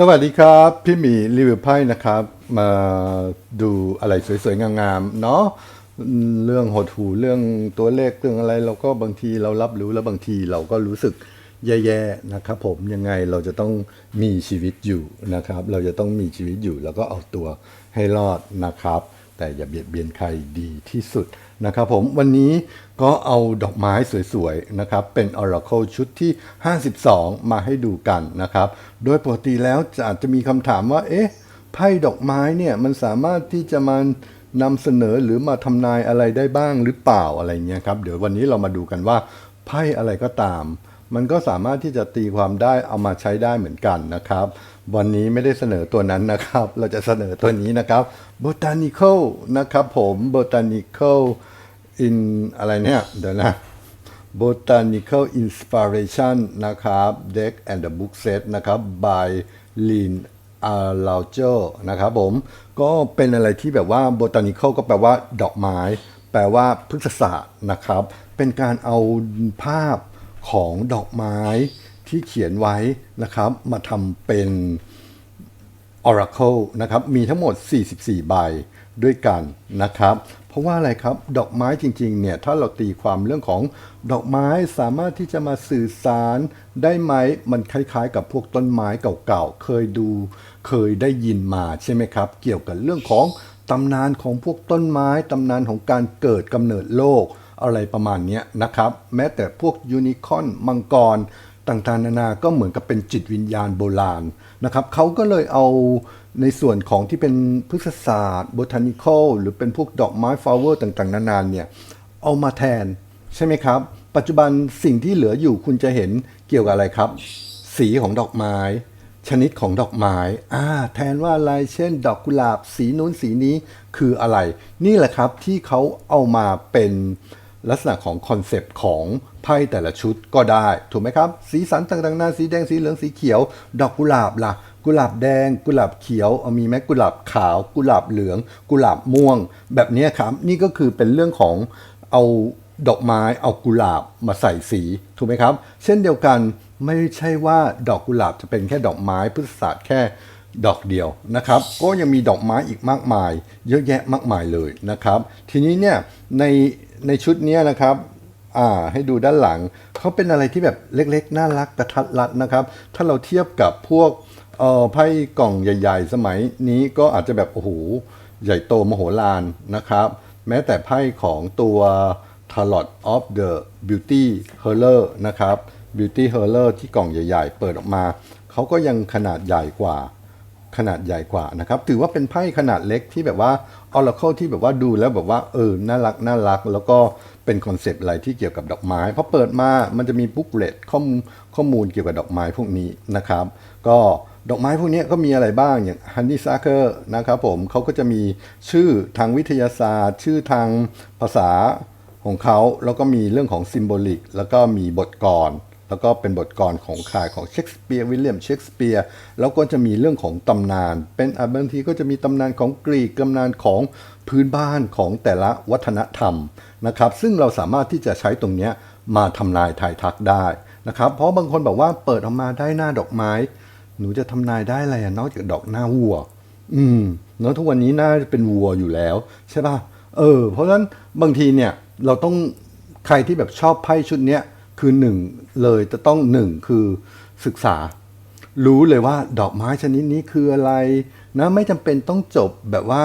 สวัสดีครับ พี่หมีรีวิวไพ่นะครับ มาดูอะไรสวยๆ งามๆ เนาะเรื่องหดหูเรื่องตัวเลขเรื่องอะไร เราก็บางทีเรารับรู้แล้วบางทีเราก็รู้สึกแย่ๆนะครับผมยังไงเราจะต้องมีชีวิตอยู่นะครับ เราจะต้องมีชีวิตอยู่แล้วก็เอาตัวให้รอดนะครับ แต่อย่าเบียดเบียนใครดีที่สุด นะครับผมวันนี้ก็เอาดอกไม้สวยๆนะครับเป็น Oracle ชุดที่ 52 มาให้ดูกันนะครับ โดยปกติแล้วจะอาจจะมีคำถามว่า เอ๊ะไพ่ดอกไม้เนี่ยมันสามารถที่จะมานำเสนอหรือมาทำนายอะไรได้บ้างหรือเปล่าอะไรเงี้ยครับเดี๋ยววันนี้เรามาดูกันว่าไพ่อะไรก็ตาม มันก็สามารถที่จะตีความได้เอามาใช้ได้เหมือนกันนะครับ วันนี้ไม่ได้เสนอตัวนั้นนะครับ เราจะเสนอตัวนี้นะครับ botanical นะครับผม botanical in อะไรเนี่ยเดี๋ยวนะ botanical inspiration นะครับ deck and the book set นะครับ by Lin a l a u g e r นะครับผม ก็เป็นอะไรที่แบบว่า botanical ก็แปลว่าดอกไม้ แปลว่าพฤกษศาสตร์นะครับ เป็นการเอาภาพของดอกไม้ที่เขียนไว้นะครับ มาทำเป็น Oracle นะครับ มีทั้งหมด 44 ใบด้วยกันนะครับ เพราะว่าอะไรครับดอกไม้จริงๆเนี่ยถ้าเราตีความเรื่องของดอกไม้สามารถที่จะมาสื่อสารได้ไหมมันคล้ายๆ กับพวกต้นไม้เก่าๆเคยดู เคยได้ยินมาใช่ไหมครับ เกี่ยวกับเรื่องของตำนานของพวกต้นไม้ตำนานของการเกิดกำเนิดโลกอะไรประมาณนี้นะครับ แม้แต่พวกยูนิคอนมังกรต่างๆนานาก็เหมือนกับเป็นจิตวิญญาณโบราณนะครับเขาก็เลยเอา ในส่วนของที่เป็นพฤกษศาสตร์ b o t a n i c a l หรือเป็นพวกดอกไม้ฟลาวเวอร์ต่างๆ นานาเนี่ย เอามาแทนใช่ไหมครับ ปัจจุบันสิ่งที่เหลืออยู่คุณจะเห็นเกี่ยวกับอะไรครับ สีของดอกไม้ ชนิดของดอกไม้อ่าแทนว่าอะไรเช่น ดอกกุหลาบสีนู้นสีนี้คืออะไร นี่แหละครับที่เขาเอามาเป็นลักษณะของคอนเซปต์ของไพ่แต่ละชุดก็ได้ ถูกไหมครับ สีสันต่างๆนานาสีแดงสีเหลืองสีเขียว ดอกกุหลาบล่ะ กุหลาบแดง กุหลาบเขียวเอามีไหมกุหลาบขาว กุหลาบเหลือง กุหลาบม่วง แบบนี้ครับ นี่ก็คือเป็นเรื่องของเอาดอกไม้เอากุหลาบมาใส่สีถูกไหมครับ เช่นเดียวกันไม่ใช่ว่าดอกกุหลาบจะเป็นแค่ดอกไม้พฤกษศาสตร์แค่ดอกเดียวนะครับ ก็ยังมีดอกไม้อีกมากมาย เยอะแยะมากมายเลยนะครับ ทีนี้เนี่ยในในชุดนี้นะครับอ่าให้ดูด้านหลังเขาเป็นอะไรที่แบบเล็กๆ น่ารักกระทัดรัดนะครับ ถ้าเราเทียบกับพวก เออไพ่กล่องใหญ่ ๆ สมัยนี้ก็อาจจะแบบโอ้โหใหญ่โตมโหฬารนะครับ แม้แต่ไพ่ของตัว Tarot of the Beauty Hurler นะครับ Beauty Hurler ที่กล่องใหญ่ ๆ เปิดออกมาเขาก็ยังขนาดใหญ่กว่าขนาดใหญ่กว่านะครับ ถือว่าเป็นไพ่ขนาดเล็กที่แบบว่า Oracle ที่แบบว่าดูแล้วแบบว่าเออน่ารักน่ารัก แล้วก็เป็นคอนเซปต์อะไรที่เกี่ยวกับดอกไม้พอเปิดมามันจะมีบุ๊กเลตข้อมูลข้อมูลเกี่ยวกับดอกไม้พวกนี้นะครับ ก็ ดอกไม้พวกนี้ก็มีอะไรบ้างอย่าง Honeysuckle นะครับผมเขาก็จะมีชื่อทางวิทยาศาสตร์ ชื่อทางภาษาของเขาแล้วก็มีเรื่องของซิมโบลิก แล้วก็มีบทกรแล้วก็เป็นบทกลของขายของเชคสเปียร์วิลเลียมเชคสเปียร์แล้วก็จะมีเรื่องของตำนาน เป็นบางทีก็จะมีตำนานของกรีกตำนานของพื้นบ้านของแต่ละวัฒนธรรมนะครับซึ่งเราสามารถที่จะใช้ตรงนี้มาทำนายทายทักได้นะครับเพราะบางคนบอกว่าเปิดออกมาได้หน้าดอกไม้ หนูจะทำนายได้อะไรอะนอกจากดอกหน้าวัว อืมเนาะทุกวันนี้น่าจะเป็นวัวอยู่แล้วใช่ป่ะเออ เพราะฉะนั้นบางทีเนี่ยเราต้องใครที่แบบชอบไพ่ชุดเนี้ยคือหนึ่งเลยจะต้องหนึ่งคือศึกษา รู้เลยว่าดอกไม้ชนิดนี้คืออะไรนะไม่จำเป็นต้องจบแบบว่า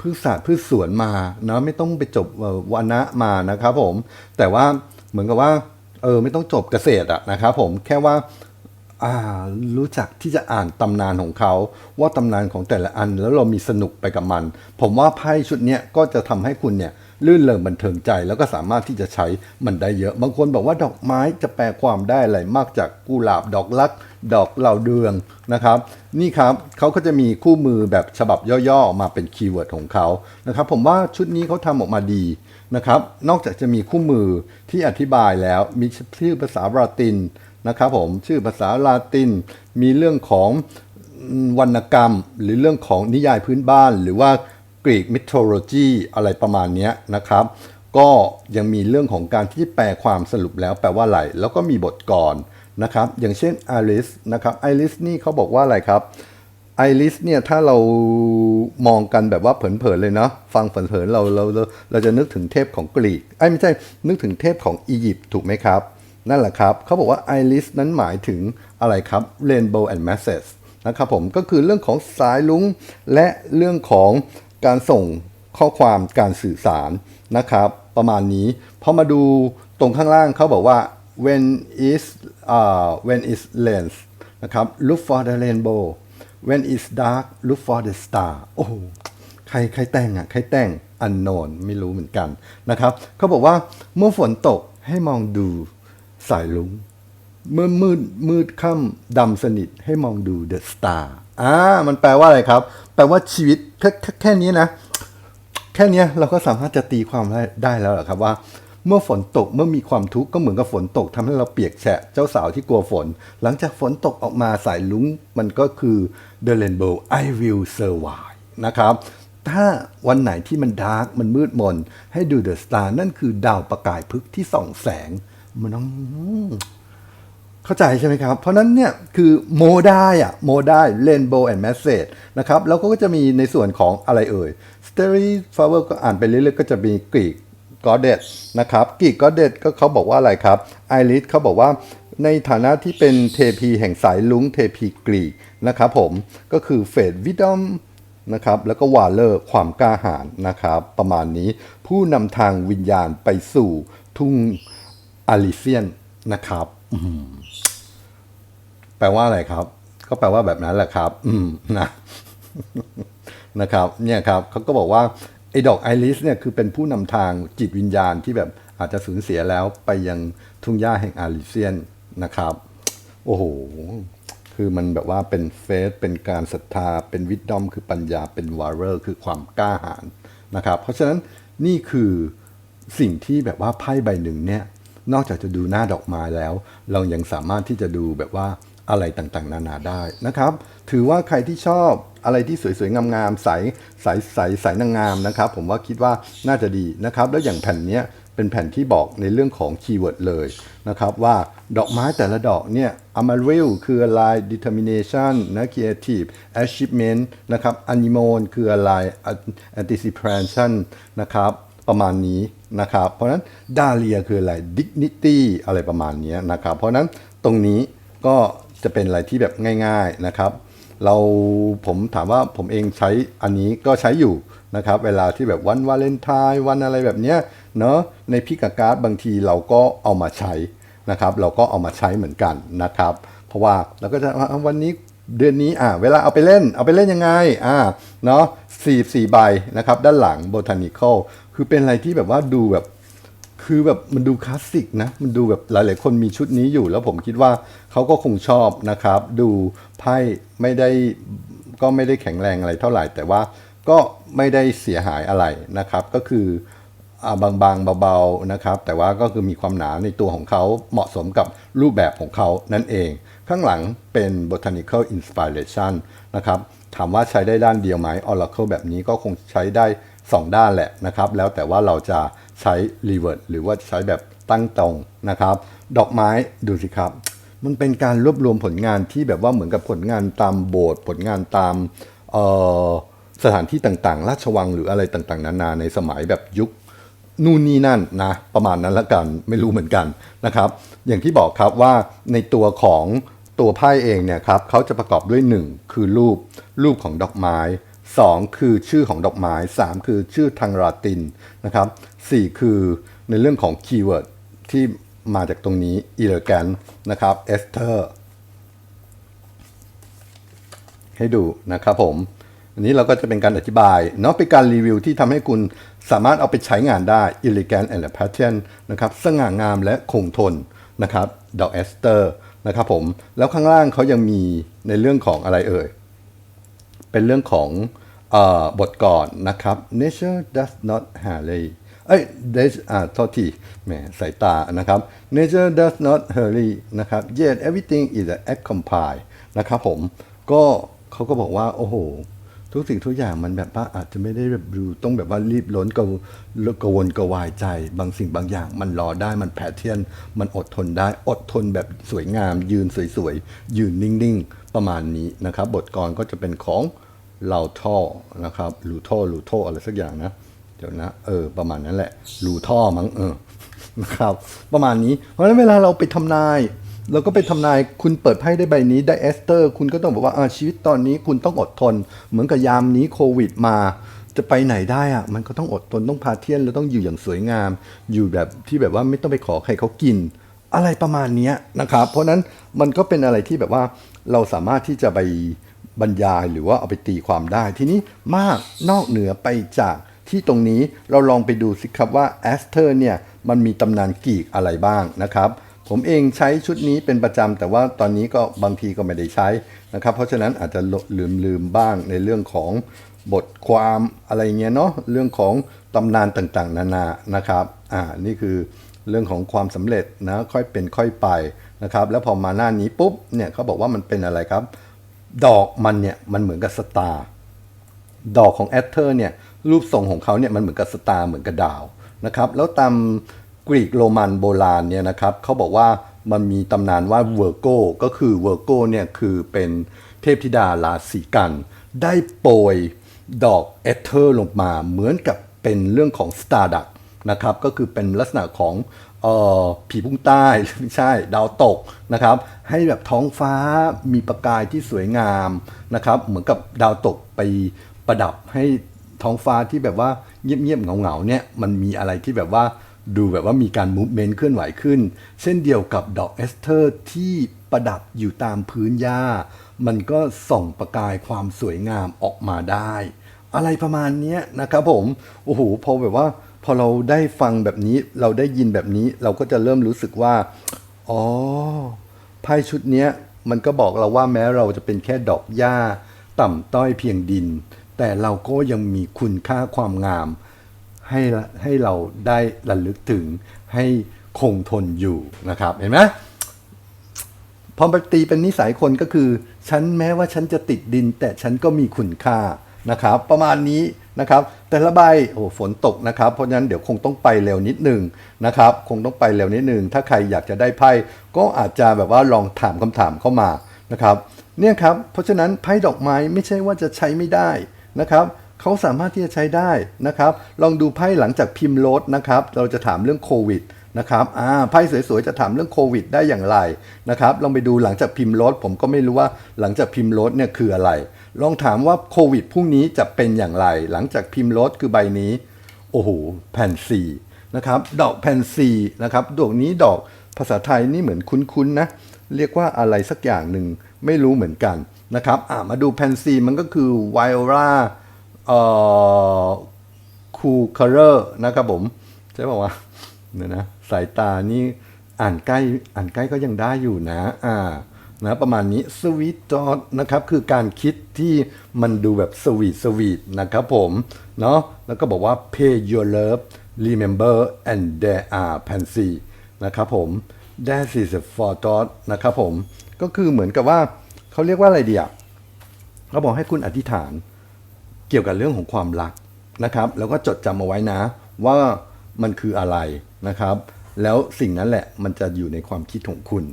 พืชศาสตร์พืชสวนมานะไม่ต้องไปจบวานะมานะครับผม แต่ว่าเหมือนกับว่าเออไม่ต้องจบเกษตรอะนะครับผมแค่ว่า รู้จักที่จะอ่านตำนานของเขา ว่าตำนานของแต่ละอันแล้วเรามีสนุกไปกับมัน ผมว่าไพ่ชุดนี้ก็จะทำให้คุณเนี่ยลื่นเริงบันเทิงใจแล้วก็สามารถที่จะใช้มันได้เยอะ บางคนบอกว่าดอกไม้จะแปลความได้อะไรมากจากกุหลาบดอกลัก ดอกเหล่าเดืองนะครับ นี่ครับเขาก็จะมีคู่มือแบบฉบับย่อๆออกมาเป็นคีย์เวิร์ดของเขานะครับ ผมว่าชุดนี้เขาทำออกมาดีนะครับ นอกจากจะมีคู่มือที่อธิบายแล้วมีชื่อภาษาลาติน นะครับผมชื่อภาษาลาตินมีเรื่องของวรรณกรรม หรือเรื่องของนิยายพื้นบ้าน หรือว่ากรีกมิทโลโจีอะไรประมาณนี้นะครับ ก็ยังมีเรื่องของการที่แปลความสรุปแล้วแปลว่าอะไรแล้วก็มีบทกรนะครับอย่างเช่น iris นะครับ iris นี่เขาบอกว่าอะไรครับ iris เนี่ยถ้าเรามองกันแบบว่าเผินๆเลยเนาะฟังเผินๆเราเราเราเราจะนึกถึงเทพของกรีกไอ้ไม่ใช่นึกถึงเทพของอียิปต์ถูกไหมครับ นั่นแหละครับ เขาบอกว่า iris นั้นหมายถึงอะไรครับ rainbow and message นะครับผมก็คือเรื่องของสายลุงและเรื่องของการส่งข้อความการสื่อสารนะครับ ประมาณนี้พอมาดูตรงข้างล่างเขาบอกว่า when is uh, when is lens นะครับ look for the rainbow when is dark look for the star โอ้ใครใครแต่งอะใครแต่ง unknown ไม่รู้เหมือนกันนะครับเขาบอกว่าเมื่อฝนตกให้มองดู สายลุงเมื่อมืดมืดค่ำดำสนิทให้มองดู The Star อ่ามันแปลว่าอะไรครับ แปลว่าชีวิตแค่แค่แค่นี้นะ แค่นี้เราก็สามารถจะตีความได้ได้แล้วหรอครับว่า เมื่อฝนตกเมื่อมีความทุกข์ก็เหมือนกับฝนตกทำให้เราเปียกแฉะเจ้าสาวที่กลัวฝน หลังจากฝนตกออกมาสายลุ้งมันก็คือ The Rainbow I Will Survive นะครับถ้าวันไหนที่มันดาร์กมันมืดมน ให้ดู The Star นั่นคือดาวประกายพฤกที่ส่องแสง มันต้องเข้าใจใช่ไหมครับ เพราะนั้นเนี่ยคือโมได้อะโมได้ Rainbow and Message นะครับ แล้วก็จะมีในส่วนของอะไรเอ่ย Starry Flower ก็อ่านไปเรื่อยๆก็จะมีกรีก Goddess นะครับกรีก Goddess ก็เขาบอกว่าอะไรครับไอริสเขาบอกว่าในฐานะที่เป็นเทพีแห่งสายลุงเทพีกรีกนะครับผมก็คือเฟดวิดอมนะครับแล้วก็วาเลอร์ความกล้าหาญนะครับ ประมาณนี้ผู้นำทางวิญญาณไปสู่ทุ่ง อาริเซียนนะครับแปลว่าอะไรครับ ก็แปลว่าแบบนั้นแหละครับ อืมนะนะครับ เนี่ยครับเขาก็บอกว่าไอ้ดอกไอริสเนี่ยคือเป็นผู้นำทางจิตวิญญาณที่แบบอาจจะสูญเสียแล้วไปยังทุ่งหญ้าแห่งอาริเซียนนะครับ โอ้โห คือมันแบบว่าเป็นเฟสเป็นการศรัทธา เป็นวิดดอม คือปัญญาเป็นวาร์เรอร์คือความกล้าหาญนะครับ เพราะฉะนั้นนี่คือสิ่งที่แบบว่าไพ่ใบหนึ่งเนี่ย นอกจากจะดูหน้าดอกไม้แล้ว เรายังสามารถที่จะดูแบบว่าอะไรต่างๆ นานาได้นะครับ ถือว่าใครที่ชอบอะไรที่สวยๆ งามๆใสใสใสใสนางงามนะครับ ผมว่าคิดว่าน่าจะดีนะครับ แล้วอย่างแผ่นนี้เป็นแผ่นที่บอกในเรื่องของคีย์เวิร์ดเลยนะครับ ว่าดอกไม้แต่ละดอกเนี่ย amaril คืออะไร determination นะ creative achievement นะครับ anemone คืออะไร anticipation นะครับ ประมาณนี้ นะครับเพราะนั้นดาเลียคืออะไร dignity อะไรประมาณนี้นะครับเพราะนั้นตรงนี้ก็จะเป็นอะไรที่แบบง่ายๆนะครับ เราผมถามว่าผมเองใช้อันนี้ก็ใช้อยู่นะครับเวลาที่แบบวันวาเลนไทน์วันอะไรแบบเนี้ยเนาะในพิกาการ์ดบางทีเราก็เอามาใช้นะครับ เราก็เอามาใช้เหมือนกันนะครับ เพราะว่าเราก็จะว่าวันนี้เดือนนี้อ่าเวลาเอาไปเล่นเอาไปเล่นยังไงอ่าเนาะ สี่สี่ใบนะครับ ด้านหลัง botanical คือเป็นอะไรที่แบบว่าดูแบบ คือแบบมันดูคลาสสิกนะ มันดูแบบหลาย ๆ คนมีชุดนี้อยู่ แล้วผมคิดว่าเขาก็คงชอบนะครับ ดูไพ่ไม่ได้ก็ไม่ได้แข็งแรงอะไรเท่าไหร่ แต่ว่าก็ไม่ได้เสียหายอะไรนะครับ ก็คือบางๆเบาๆนะครับ แต่ว่าก็คือมีความหนาในตัวของเขาเหมาะสมกับรูปแบบของเขานั่นเอง ข้างหลังเป็น botanical inspiration นะครับ ถามว่าใช้ได้ด้านเดียวไหม Oracle แบบนี้ก็คงใช้ได้ 2 ด้านแหละนะครับ แล้วแต่ว่าเราจะใช้ reverse หรือว่าใช้แบบตั้งตรงนะครับ ดอกไม้ดูสิครับ มันเป็นการรวบรวมผลงานที่แบบว่าเหมือนกับผลงานตามโบสถ์ผลงานตามสถานที่ต่างๆ ราชวังหรืออะไรต่างๆ นานาในสมัยแบบยุคนู่นนี่นั่นนะประมาณนั้นละกันไม่รู้เหมือนกันนะครับ อย่างที่บอกครับว่าในตัวของ ตัวไพ่เองเนี่ยครับเขาจะประกอบด้วย 1 คือรูปรูปของดอกไม้ 2 คือชื่อของดอกไม้ 3 คือชื่อทางลาตินนะครับ4คือในเรื่องของคีย์เวิร์ดที่มาจากตรงนี้ elegant นะครับ ester ให้ดูนะครับผมอันนี้เราก็จะเป็นการอธิบายเนาะเป็นการรีวิวที่ทำให้คุณสามารถเอาไปใช้งานได้ elegant and pattern นะครับสง่างามและคงทนนะครับดอกเอสเตอร์ นะครับผมแล้วข้างล่างเขายังมีในเรื่องของอะไรเอ่ย เป็นเรื่องของอบทก่อนนะครับ nature does not hurry เอ้ย this อ่าโทษทีแหมสายตานะครับ nature does not hurry นะครับ yet everything is a c c o m p i l e นะครับผม ก็เขาก็บอกว่า โอ้โห ทุกสิ่งทุกอย่างมันแบบว่าอาจจะไม่ได้แบบดูต้องแบบว่ารีบล้นกระกวนกวายใจ บางสิ่งบางอย่างมันรอได้มันแพทเทียน มันอดทนได้อดทนแบบสวยงาม ยืนสวยๆ ยืนนิ่งๆ ประมาณนี้นะครับ บทกรก็จะเป็นของเราท่อนะครับลูท่อลูท่ออะไรสักอย่างนะเดี๋ยวนะเออประมาณนั้นแหละลูท่อมั้งเออนะครับประมาณนี้เพราะฉะนั้นเวลาเราไปทำนาย เราก็ไปทำนายคุณเปิดไพ่ได้ใบนี้ได้เอสเตอร์ คุณก็ต้องบอกว่าอาชีวิตตอนนี้คุณต้องอดทน เหมือนกับยามนี้โควิดมาจะไปไหนได้อะมันก็ต้องอดทนต้องพาเที่ยนแล้วต้องอยู่อย่างสวยงาม อยู่แบบที่แบบว่าไม่ต้องไปขอใครเขากิน อะไรประมาณนี้นะครับ เพราะนั้นมันก็เป็นอะไรที่แบบว่าเราสามารถที่จะไปบรรยายหรือว่าเอาไปตีความได้ ทีนี้มากนอกเหนือไปจากที่ตรงนี้เราลองไปดูสิครับว่าแอสเทอร์เนี่ยมันมีตำนานกีกอะไรบ้างนะครับ ผมเองใช้ชุดนี้เป็นประจำแต่ว่าตอนนี้ก็บางทีก็ไม่ได้ใช้นะครับ เพราะฉะนั้นอาจจะลืมลืมบ้างในเรื่องของบทความอะไรเงี้ยเนาะเรื่องของตำนานต่างๆ นานานะครับอ่านี่คือเรื่องของความสำเร็จนะค่อยเป็นค่อยไปนะครับแล้วพอมาหน้านี้ปุ๊บเนี่ยเขาบอกว่ามันเป็นอะไรครับ ดอกมันเนี่ยมันเหมือนกับสตาร์ดอกของแอตเทอร์เนี่ยรูปทรงของเขาเนี่ยมันเหมือนกับสตาร์เหมือนกับดาวนะครับแล้วตาม กรีกโรมันโบราณเนี่ยนะครับเขาบอกว่ามันมีตำนานว่าเวอร์โกก็คือเวอร์โกเนี่ยคือเป็นเทพธิดาราศีกัน ได้โปรยดอกแอเทอร์ลงมาเหมือนกับเป็นเรื่องของสตาร์ดักนะครับก็คือเป็นลักษณะของออผีพุ่งใต้ไม่ใช่ดาวตกนะครับให้แบบท้องฟ้ามีประกายที่สวยงามนะครับเหมือนกับดาวตกไปประดับให้ท้องฟ้าที่แบบว่าเงียบๆเหงาๆเนี่ยมันมีอะไรที่แบบว่า ดูแบบว่ามีการมูฟเมนต์เคลื่อนไหวขึ้น เช่นเดียวกับดอกเอสเทอร์ที่ประดับอยู่ตามพื้นหญ้า มันก็ส่องประกายความสวยงามออกมาได้ อะไรประมาณนี้นะครับผม โอ้โหพอแบบว่า พอเราได้ฟังแบบนี้เราได้ยินแบบนี้เราก็จะเริ่มรู้สึกว่า อ๋อไพ่ชุดนี้มันก็บอกเราว่าแม้เราจะเป็นแค่ดอกหญ้า ต่ำต้อยเพียงดิน แต่เราก็ยังมีคุณค่าความงาม ให้ให้เราได้ระลึกถึงให้คงทนอยู่นะครับ เห็นไหมพอมาตีเป็นนิสัยคนก็คือ ฉันแม้ว่าฉันจะติดดิน แต่ฉันก็มีคุณค่านะครับ ประมาณนี้นะครับ แต่ละใบโอ้ฝนตกนะครับ เพราะฉะนั้นเดี๋ยวคงต้องไปเร็วนิดหนึ่งนะครับ คงต้องไปเร็วนิดหนึ่งถ้าใครอยากจะได้ไพ่ก็อาจจะแบบว่าลองถามคำถามเข้ามานะครับ เนี่ยครับ เพราะฉะนั้นไพ่ดอกไม้ไม่ใช่ว่าจะใช้ไม่ได้นะครับ เขาสามารถที่จะใช้ได้นะครับ ลองดูไพ่หลังจากพิมพ์ลดนะครับ เราจะถามเรื่องโควิดนะครับอ่าไพ่สวยๆจะถามเรื่องโควิดได้อย่างไรนะครับ ลองไปดูหลังจากพิมพ์รถผมก็ไม่รู้ว่าหลังจากพิมพ์รถเนี่ยคืออะไร ลองถามว่าโควิดพรุ่งนี้จะเป็นอย่างไร หลังจากพิมพ์รถคือใบนี้ โอ้โห แผ่นสีนะครับ ดอกแผ่นสีนะครับ ดอกนี้ดอกภาษาไทยนี่เหมือนคุ้นๆนะ เรียกว่าอะไรสักอย่างหนึ่งไม่รู้เหมือนกันนะครับ อ่ามาดูแผ่นสีมันก็คือไวโอรา เอ่อคูคาร์เรอร์นะครับผมใช่ป่าวะเนี่ยนะสายตานี่อ่านใกล้อ่านใกล้ก็ยังได้อยู่นะ อ่านะประมาณนี้สวีทจอดนะครับคือการคิดที่มันดูแบบสวีทสวีทนะครับผมเนาะแล้วก็บอกว่า pay your love remember and there are pansy นะครับผม that is a for thought นะครับผม ก็คือเหมือนกับว่าเขาเรียกว่าอะไรเดีอะเขาบอกให้คุณอธิษฐาน เกี่ยวกับเรื่องของความรักนะครับ แล้วก็จดจำเอาไว้นะ ว่ามันคืออะไรนะครับ แล้วสิ่งนั้นแหละมันจะอยู่ในความคิดของคุณ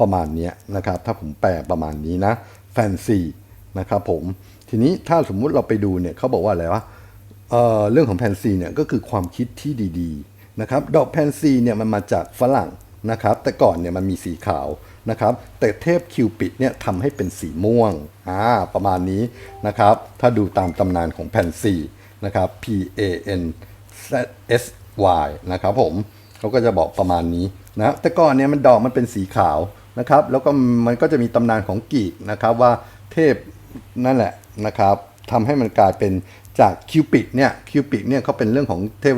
ประมาณนี้นะครับ ถ้าผมแปลประมาณนี้นะแฟนซีนะครับผมทีนี้ถ้าสมมุติเราไปดูเนี่ยเขาบอกว่าอะไรวะเอ่อเรื่องของแพนซีเนี่ยก็คือความคิดที่ดี ๆ นะครับ ดอกแพนซีเนี่ยมันมาจากฝรั่ง นะครับแต่ก่อนเนี่ยมันมีสีขาวนะครับแต่เทพคิวปิดเนี่ยทำให้เป็นสีม่วงอ่าประมาณนี้นะครับถ้าดูตามตำนานของแพนซีนะครับ P A N S Y นะครับผมเขาก็จะบอกประมาณนี้นะแต่ก่อนเนี่ยมันดอกมันเป็นสีขาวนะครับแล้วก็มันก็จะมีตำนานของกีกนะครับว่าเทพนั่นแหละนะครับทำให้มันกลายเป็นจากคิวปิดเนี่ยคิวปิดเนี่ยเขาเป็นเรื่องของเทพ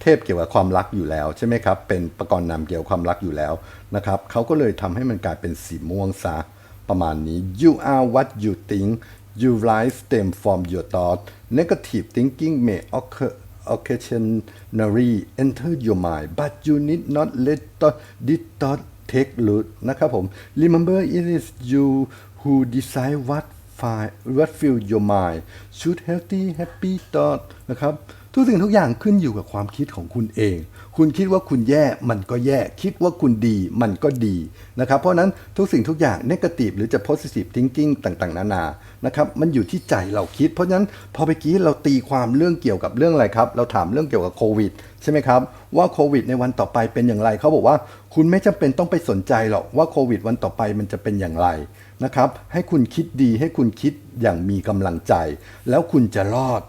เทพเกี่ยวกับความรักอยู่แล้วใช่ไหมครับ เป็นประกรณ์นาเกี่ยวกับความรักอยู่แล้วนะครับเขาก็เลยทำให้มันกลายเป็นสีม่วงซะประมาณนี้ you are what you think you life stem from your thought negative thinking may occur occasionally enter your mind but you need not let this thought take root นะครับผม remember it is you who decide what find what fill your mind should healthy happy thought นะครับ ทุกสิ่งทุกอย่างขึ้นอยู่กับความคิดของคุณเอง คุณคิดว่าคุณแย่มันก็แย่ คิดว่าคุณดีมันก็ดีนะครับ เพราะนั้นทุกสิ่งทุกอย่าง negative หรือจะ positive thinking ต่างๆ นานานะครับ มันอยู่ที่ใจเราคิด เพราะฉะนั้นพอไปกี้เราตีความเรื่องเกี่ยวกับเรื่องอะไรครับ เราถามเรื่องเกี่ยวกับโควิดใช่ไหมครับ ว่าโควิดในวันต่อไปเป็นอย่างไรเขาบอกว่า คุณไม่จำเป็นต้องไปสนใจหรอกว่าโควิดวันต่อไปมันจะเป็นอย่างไรนะครับ ให้คุณคิดดีให้คุณคิดอย่างมีกำลังใจ แล้วคุณจะรอด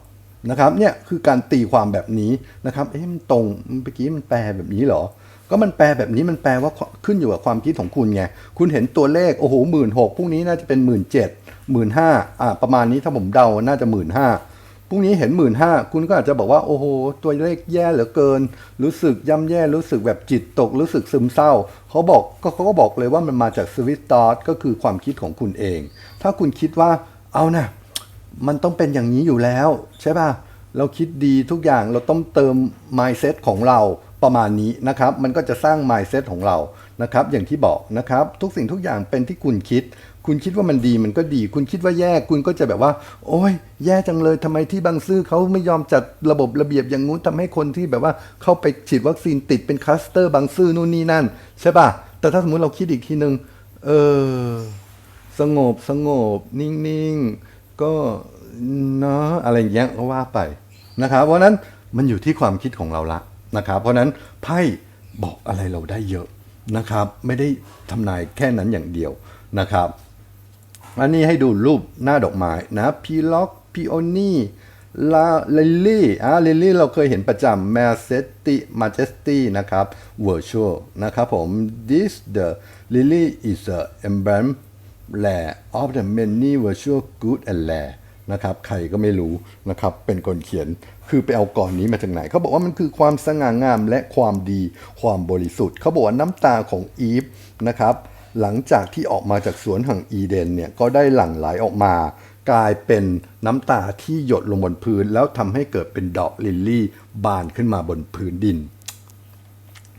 นะครับเนี่ยคือการตีความแบบนี้นะครับเอ๊ะมันตรงเมื่อกี้มันแปลแบบนี้เหรอ ก็มันแปลแบบนี้มันแปลว่าขึ้นอยู่กับความคิดของคุณไงคุณเห็นตัวเลขโอ้โหหมื่นหกพรุ่งนี้น่าจะเป็นหมื่นเจ็ดหมื่นห้าอ่าประมาณนี้ถ้าผมเดาน่าจะหมื่นห้าพรุ่งนี้เห็นหมื่นห้าคุณก็อาจจะบอกว่าโอ้โหตัวเลขแย่เหลือเกิน รู้สึกย่ำแย่รู้สึกแบบจิตตก รู้สึกซึมเศร้า เขาบอกก็เขาก็บอกเลยว่ามันมาจากสวิตตอร์ก็คือความคิดของคุณเอง ถ้าคุณคิดว่าเอานะ มันต้องเป็นอย่างนี้อยู่แล้วใช่ป่ะ เราคิดดีทุกอย่างเราต้องเติม mindset ของเราประมาณนี้นะครับ มันก็จะสร้าง mindset ของเรานะครับ อย่างที่บอกนะครับ ทุกสิ่งทุกอย่างเป็นที่คุณคิด คุณคิดว่ามันดีมันก็ดี คุณคิดว่าแย่คุณก็จะแบบว่า โอ้ย แย่จังเลยทำไมที่บางซื่อเขาไม่ยอมจัดระบบระเบียบอย่างงู้นทำให้คนที่แบบว่าเข้าไปฉีดวัคซีนติดเป็นคลัสเตอร์บางซื่อนู่นนี่นั่นใช่ป่ะ แต่ถ้าสมมติเราคิดอีกทีนึง เออสงบสงบ นิ่งๆ ก็เนาะอะไรอย่างเงี้ยก็ว่าไปนะครับ เพราะนั้นมันอยู่ที่ความคิดของเราละนะครับ เพราะนั้นไพ่บอกอะไรเราได้เยอะนะครับ ไม่ได้ทำนายแค่นั้นอย่างเดียวนะครับ อันนี้ให้ดูรูปหน้าดอกไม้นะพีล็อกพีโอนี่ลาเลลี่อ่าเลลี่เราเคยเห็นประจำ Majesty Majesty นะครับ Virtual นะครับผม this the lily is a emblem rare of the many virtual good and rare นะครับใครก็ไม่รู้นะครับเป็นคนเขียนคือไปเอาก่อนนี้มาจากไหนเขาบอกว่ามันคือความสง่างามและความดีความบริสุทธิ์เขาบอกว่าน้ำตาของอีฟนะครับหลังจากที่ออกมาจากสวนแห่งอีเดนเนี่ยก็ได้หลั่งไหลออกมา กลายเป็นน้ำตาที่หยดลงบนพื้น แล้วทำให้เกิดเป็นดอกลิลลี่บานขึ้นมาบนพื้นดิน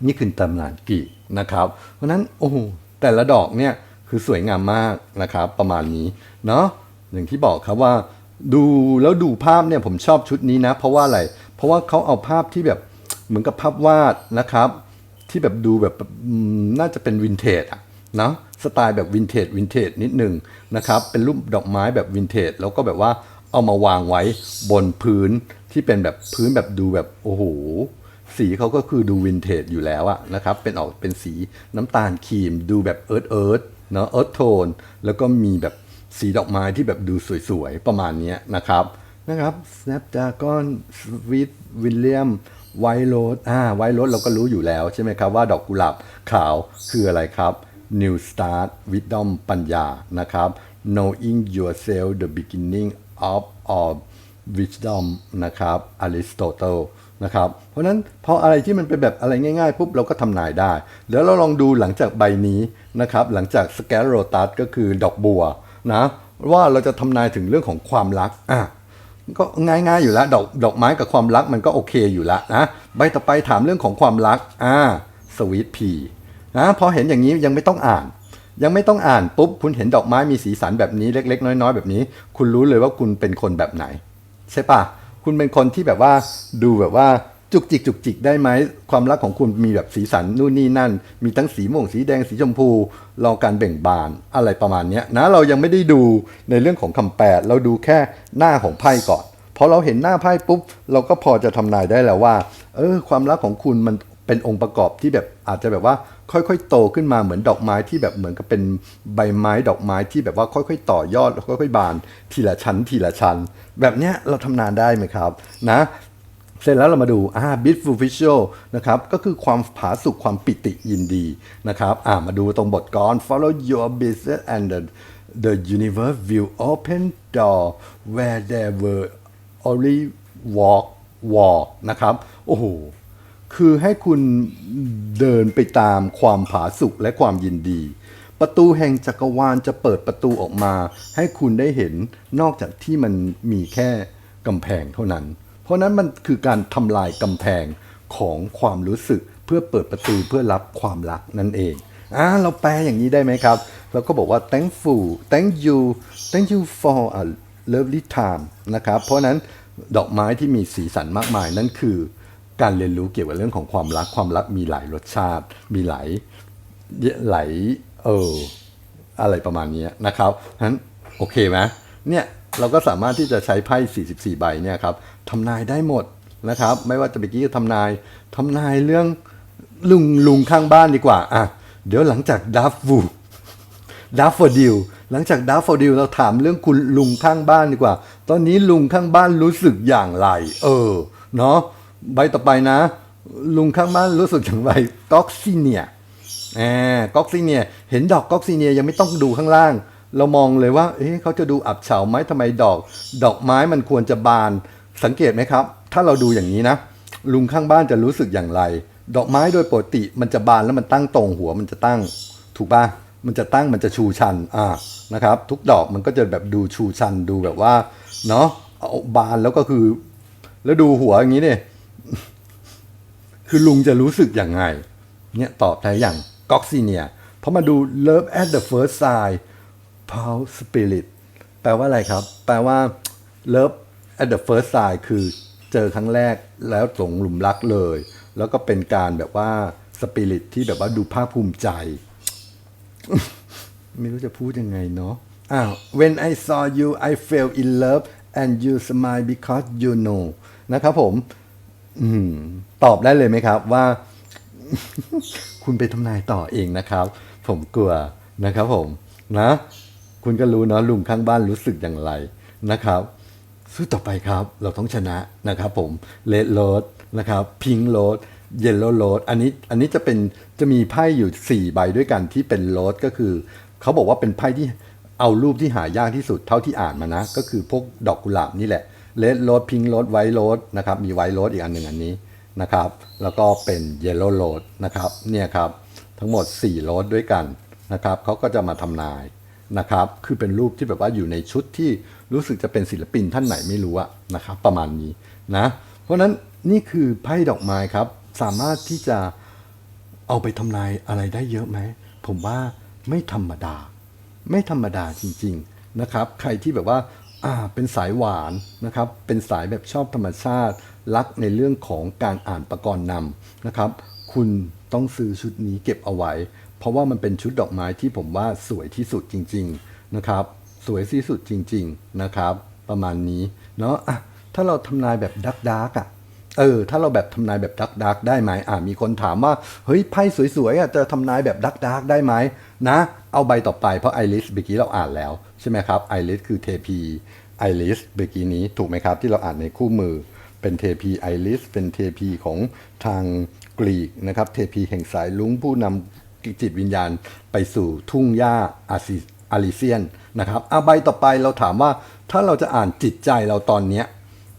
นี่คือตำนานกรีกนะครับ เพราะนั้นโอ้แต่ละดอกเนี่ย คือสวยงามมากนะครับ ประมาณนี้เนาะอย่างที่บอกครับว่าดูแล้วดูภาพเนี่ยผมชอบชุดนี้นะ เพราะว่าอะไร เพราะว่าเขาเอาภาพที่แบบเหมือนกับภาพวาดนะครับ ที่แบบดูแบบน่าจะเป็นวินเทจอะเนาะสไตล์แบบวินเทจวินเทจนิดหนึ่งนะครับ เป็นรูปดอกไม้แบบวินเทจแล้วก็แบบว่าเอามาวางไว้บนพื้นที่เป็นแบบพื้นแบบดูแบบโอ้โหสีเขาก็คือดูวินเทจอยู่แล้วอะนะครับ เป็นออกเป็นสีน้ำตาลครีมดูแบบเอิร์ธเอิร์ธ เนาะเอิร์ธโทนแล้วก็มีแบบสีดอกไม้ที่แบบดูสวยๆ ประมาณนี้นะครับนะครับ Snapdragon Sweet William White Rose อ่า White Rose เราก็รู้อยู่แล้วใช่ไหมครับว่าดอกกุหลาบขาวคืออะไรครับ New Start Wisdom ปัญญานะครับ Knowing yourself the beginning of all wisdom นะครับ Aristotle นะครับ เพราะฉะนั้นพออะไรที่มันเป็นแบบอะไรง่ายๆปุ๊บเราก็ทำนายได้แล้วเราลองดูหลังจากใบนี้นะครับหลังจาก s c a r o t u s ก็คือดอกบัวนะว่าเราจะทำนายถึงเรื่องของความรักอะก็ง่ายๆอยู่แล้วดอกดอกไม้กับความรักมันก็โอเคอยู่แล้วนะใบต่อไปถามเรื่องของความรักอ่าสวีทพีนะพอเห็นอย่างนี้ยังไม่ต้องอ่าน ยังไม่ต้องอ่านปุ๊บคุณเห็นดอกไม้มีสีสันแบบนี้เล็ก ๆ น้อย ๆ แบบนี้ คุณรู้เลยว่าคุณเป็นคนแบบไหน ใช่ปะ คุณเป็นคนที่แบบว่าดูแบบว่าจุกจิกจุกจิกได้ไหมความรักของคุณมีแบบสีสันนู่นนี่นั่น มีทั้งสีม่วงสีแดงสีชมพูรอการเบ่งบานอะไรประมาณนี้นะเรายังไม่ได้ดูในเรื่องของคำแปลเราดูแค่หน้าของไพ่ก่อนพอเราเห็นหน้าไพ่ปุ๊บ เราก็พอจะทำนายได้แล้วว่า เออ ความรักของคุณมัน เป็นองค์ประกอบที่แบบอาจจะแบบว่าค่อยๆ โตขึ้นมาเหมือนดอกไม้ที่แบบเหมือนกับเป็นใบไม้ดอกไม้ที่แบบว่าค่อย ๆ ต่อยอดแล้วค่อยๆบาน ทีละชั้น ทีละชั้น แบบเนี้ยเราทำนานได้ไหมครับนะเสร็จแล้วเรามาดูอ่า beautiful visual นะครับ ก็คือความผาสุกความปิติยินดีนะครับอ่ามาดูตรงบทกร follow your business and the, the universe will open door where there were only walk wall นะครับ โอ้โห คือให้คุณเดินไปตามความผาสุกและความยินดี ประตูแห่งจักรวาลจะเปิดประตูออกมา ให้คุณได้เห็นนอกจากที่มันมีแค่กำแพงเท่านั้น เพราะนั้นมันคือการทำลายกำแพงของความรู้สึกเพื่อเปิดประตูเพื่อรับความรักนั่นเองอ่าเราแปลอย่างนี้ได้ไหมครับ แล้วก็บอกว่า thankful thank you thank you for a lovely time นะครับ เพราะฉะนั้นดอกไม้ที่มีสีสันมากมายนั่นคือ การเรียนรู้เกี่ยวกับเรื่องของความรักความรักมีหลายรสชาติ มีหลายหลายเอออะไรประมาณนี้นะครับนั้นโอเคไหมเนี่ยเราก็สามารถที่จะใช้ไพ่44 ใบเนี่ยครับทำนายได้หมดนะครับ ไม่ว่าจะเมื่กี้ทำนายทำนายเรื่องลุงลุงข้างบ้านดีกว่าอะเดี๋ยวหลังจากดัฟวูดัฟฟอร์ดิลหลังจากดัฟฟอร์ดิลเราถามเรื่องคุณลุงข้างบ้านดีกว่า ตอนนี้ลุงข้างบ้านรู้สึกอย่างไร เออ เนาะ ใบต่อไปนะ ลุงข้างบ้านรู้สึกอย่างไรก็อกซิเนียแอบก๊อกซีเนีย เห็นดอกก๊อกซีเนียยังไม่ต้องดูข้างล่าง เรามองเลยว่า เอ๊ะเขาจะดูอับเฉาไหมทำไมดอก ดอกไม้มันควรจะบาน สังเกตไหมครับ ถ้าเราดูอย่างนี้นะ ลุงข้างบ้านจะรู้สึกอย่างไร ดอกไม้โดยปกติมันจะบานแล้วมันตั้งตรงหัวมันจะตั้ง ถูกปะมันจะตั้งมันจะชูชัน อ่า นะครับ ทุกดอกมันก็จะแบบดูชูชันดูแบบว่า เนาะเอาบานแล้วก็คือ แล้วดูหัวอย่างนี้เนี่ย คือลุงจะรู้สึกอย่างไง เนี่ยตอบได้อย่างก็อกซีเนียพอมาดู love at the first sight pow spirit แปลว่าอะไรครับ แปลว่า love at the first sight คือเจอครั้งแรกแล้วหลงหลุมรักเลย แล้วก็เป็นการแบบว่าสปิริตที่แบบว่าดูภาคภูมิใจ ไม่รู้จะพูดยังไงเนาะอ้าว when I saw you I fell in love and you smile because you know นะครับผม ตอบได้เลยไหมครับว่า คุณไปทำนายต่อเองนะครับ ผมกลัวนะครับผมนะ คุณก็รู้เนาะลุงข้างบ้านรู้สึกอย่างไรนะครับสู้ต่อไปครับเราต้องชนะนะครับผมเลดโรดนะครับพิงโรดเยลโลโรดอันนี้อันนี้จะเป็นจะมีไพ่อยู่ 4 ใบด้วยกันที่เป็นโรดก็คือ เขาบอกว่าเป็นไพ่ที่เอารูปที่หายากที่สุดเท่าที่อ่านมานะ ก็คือพวกดอกกุหลาบนี่แหละ เลดโรดพิงโรดไวโรดนะครับมีไวโรดอีกอันหนึ่งอันนี้นะครับ แล้วก็เป็นเยลโล่โรดนะครับเนี่ยครับทั้งหมด4โรดด้วยกันนะครับเขาก็จะมาทำนายนะครับ คือเป็นรูปที่แบบว่าอยู่ในชุดที่รู้สึกจะเป็นศิลปินท่านไหนไม่รู้อะนะครับประมาณนี้นะเพราะนั้นนี่คือไพ่ดอกไม้ครับ สามารถที่จะเอาไปทำนายอะไรได้เยอะไหม ผมว่าไม่ธรรมดา ไม่ธรรมดาจริง ๆนะครับ ใครที่แบบว่า เป็นสายหวานนะครับ เป็นสายแบบชอบธรรมชาติ รักในเรื่องของการอ่านประกรณ์นำนะครับ คุณต้องซื้อชุดนี้เก็บเอาไว้ เพราะว่ามันเป็นชุดดอกไม้ที่ผมว่าสวยที่สุดจริง ๆนะครับ สวยที่สุดจริง ๆนะครับ ประมาณนี้เนาะะถ้าเราทำนายแบบดักดักอะ เออถ้าเราแบบทำนายแบบดักดักได้ไหมอ่ามีคนถามว่าเฮ้ยไพ่สวยๆอะจะทำนายแบบดักดักได้ไหมนะ เอาใบต่อไปเพราะไอริสเมื่อกี้เราอ่านแล้วใช่ไหมครับไอริสคือเทพีไอริสเมื่อกี้นี้ถูกไหมครับที่เราอ่านในคู่มือเป็นเทพีไอริสเป็นเทพีของทางกรีกนะครับเทพีแห่งสายลุงผู้นำจิตวิญญาณไปสู่ทุ่งหญ้าอาซิอาริเซียนนะครับอะใบต่อไปเราถามว่าถ้าเราจะอ่านจิตใจเราตอนเนี้ย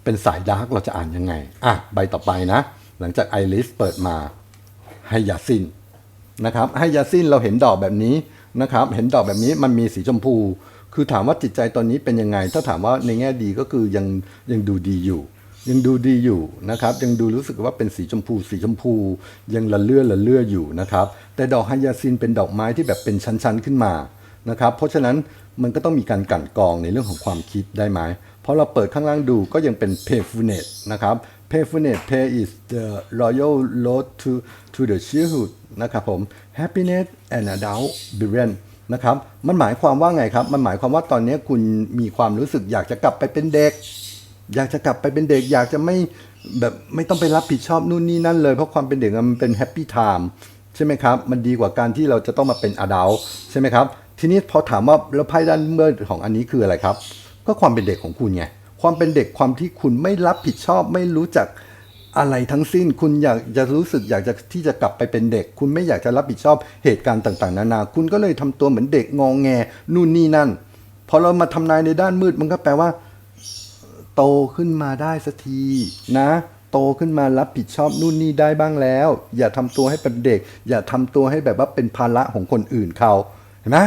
เป็นสายดาร์กเราจะอ่านยังไง อะ ใบต่อไปนะ หลังจากไอริสเปิดมาไฮยาซินนะครับไฮยาซินเราเห็นดอกแบบนี้นะครับ เห็นดอกแบบนี้มันมีสีชมพู คือถามว่าจิตใจตอนนี้เป็นยังไง ถ้าถามว่าในแง่ดีก็คือยังยังดูดีอยู่ ยังดูดีอยู่นะครับ ยังดูรู้สึกว่าเป็นสีชมพู สีชมพู ยังละเลื่อละเลื่ออยู่นะครับ แต่ดอกไฮยาซินเป็นดอกไม้ที่แบบเป็นชั้นๆขึ้นมานะครับ เพราะฉะนั้นมันก็ต้องมีการกั่นกรองในเรื่องของความคิดได้ไหม พราะเราเปิดข้างล่างดูก็ยังเป็น payfulness นะครับ payfulness pay is the royal road to to the childhood นะครับผม happiness and adult brilliance นะครับ มันหมายความว่าไงครับ มันหมายความว่าตอนนี้คุณมีความรู้สึกอยากจะกลับไปเป็นเด็ก อยากจะกลับไปเป็นเด็ก อยากจะไม่แบบไม่ต้องไปรับผิดชอบนู่นนี่นั่นเลย เพราะความเป็นเด็กมันเป็นแฮปปี้ไทม์ใช่ไหมครับ มันดีกว่าการที่เราจะต้องมาเป็นอดัลใช่ไหมครับ ทีนี้พอถามว่าแล้วไพ่ด้านเมื่อของอันนี้คืออะไรครับ ก็ความเป็นเด็กของคุณไงความเป็นเด็กความที่คุณไม่รับผิดชอบ ไม่รู้จักอะไรทั้งสิ้น คุณอยากจะรู้สึกอยากจะที่จะกลับไปเป็นเด็ก คุณไม่อยากจะรับผิดชอบเหตุการณ์ต่างๆ นานา คุณก็เลยทำตัวเหมือนเด็กงองแงนู่นนี่นั่นพอเรามาทำนายในด้านมืดมันก็แปลว่า โตขึ้นมาได้สักทีนะโตขึ้นมารับผิดชอบนู่นนี่ได้บ้างแล้ว อย่าทำตัวให้เป็นเด็ก อย่าทำตัวให้แบบว่าเป็นภาระของคนอื่นเขาเห็นไหม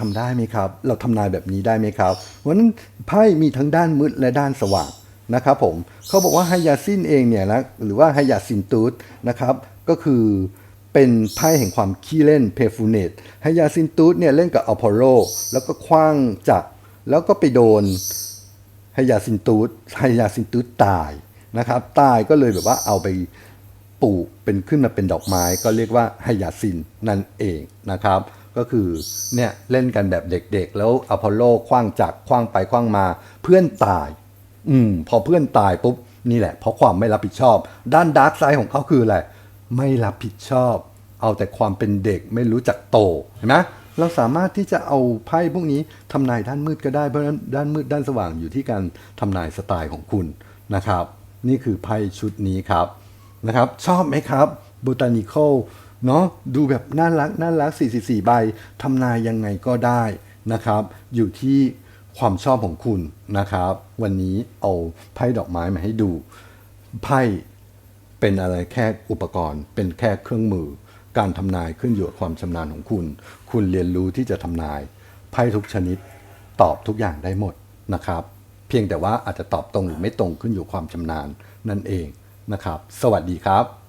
ทำได้ไหมครับ เราทำนายแบบนี้ได้ไหมครับเพราะนั้นไพ่มีทั้งด้านมืดและด้านสว่างนะครับผมเขาบอกว่าไฮยาซินเองเนี่ยนะหรือว่าไฮยาซินตูดนะครับ ก็คือเป็นไพ่แห่งความขี้เล่นเพฟูเนตไฮยาซินตูสเนี่ยเล่นกับอพอลโลแล้วก็คว้างจักรแล้วก็ไปโดนไฮยาซินตูสไฮยาซินตูสตายนะครับ ตายก็เลยแบบว่าเอาไปปลูกเป็นขึ้นมาเป็นดอกไม้ก็เรียกว่าไฮยาซินนั่นเองนะครับ ก็คือเนี่ยเล่นกันแบบเด็กๆ แล้วอพอลโลคว้างจักรคว้างไปคว้างมาเพื่อนตาย อืมพอเพื่อนตายปุ๊บนี่แหละ เพราะความไม่รับผิดชอบ ด้านดาร์กไซด์ของเขาคืออะไรไม่รับผิดชอบ เอาแต่ความเป็นเด็กไม่รู้จักโตเห็นไหมเราสามารถที่จะเอาไพ่พวกนี้ทำนายด้านมืดก็ได้เพราะนั้นด้านมืดด้านสว่างอยู่ที่การทำนายสไตล์ของคุณนะครับ นี่คือไพ่ชุดนี้ครับนะครับ ชอบไหมครับ Botanical เนาะดูแบบน่ารักน่ารัก 44 ใบทำนายยังไงก็ได้นะครับ อยู่ที่ความชอบของคุณนะครับ วันนี้เอาไพ่ดอกไม้มาให้ดู ไพ่เป็นอะไรแค่อุปกรณ์ เป็นแค่เครื่องมือ การทำนายขึ้นอยู่กับความชำนาญของคุณ คุณเรียนรู้ที่จะทำนาย ไพ่ทุกชนิดตอบทุกอย่างได้หมดนะครับ เพียงแต่ว่าอาจจะตอบตรงหรือไม่ตรงขึ้นอยู่ความชำนาญนั่นเองนะครับ สวัสดีครับ